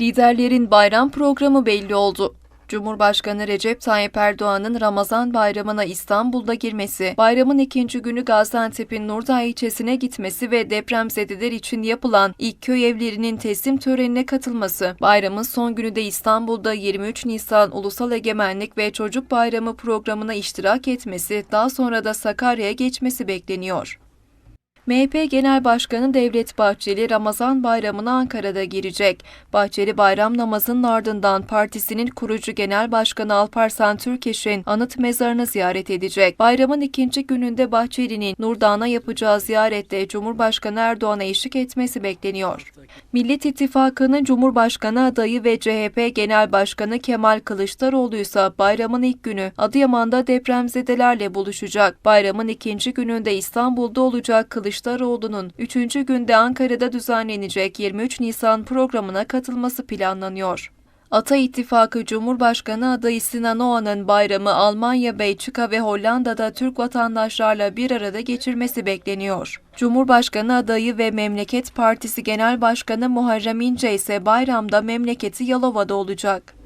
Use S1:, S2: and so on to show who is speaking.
S1: Liderlerin bayram programı belli oldu. Cumhurbaşkanı Recep Tayyip Erdoğan'ın Ramazan bayramına İstanbul'da girmesi, bayramın ikinci günü Gaziantep'in Nurdağ ilçesine gitmesi ve depremzedeler için yapılan ilk köy evlerinin teslim törenine katılması, bayramın son günü de İstanbul'da 23 Nisan Ulusal Egemenlik ve Çocuk Bayramı programına iştirak etmesi, daha sonra da Sakarya'ya geçmesi bekleniyor. MHP Genel Başkanı Devlet Bahçeli Ramazan Bayramı'na Ankara'da girecek. Bahçeli bayram namazının ardından partisinin kurucu Genel Başkanı Alparslan Türkeş'in anıt mezarını ziyaret edecek. Bayramın ikinci gününde Bahçeli'nin Nurdağ'a yapacağı ziyarette Cumhurbaşkanı Erdoğan'a eşlik etmesi bekleniyor. Millet İttifakı'nın Cumhurbaşkanı adayı ve CHP Genel Başkanı Kemal Kılıçdaroğlu ise bayramın ilk günü Adıyaman'da depremzedelerle buluşacak. Bayramın ikinci gününde İstanbul'da olacak Kılıçdaroğlu'nun üçüncü günde Ankara'da düzenlenecek 23 Nisan programına katılması planlanıyor. Ata İttifakı Cumhurbaşkanı adayı Sinan Oğan'ın bayramı Almanya, Belçika ve Hollanda'da Türk vatandaşlarla bir arada geçirmesi bekleniyor. Cumhurbaşkanı adayı ve Memleket Partisi Genel Başkanı Muharrem İnce ise bayramda memleketi Yalova'da olacak.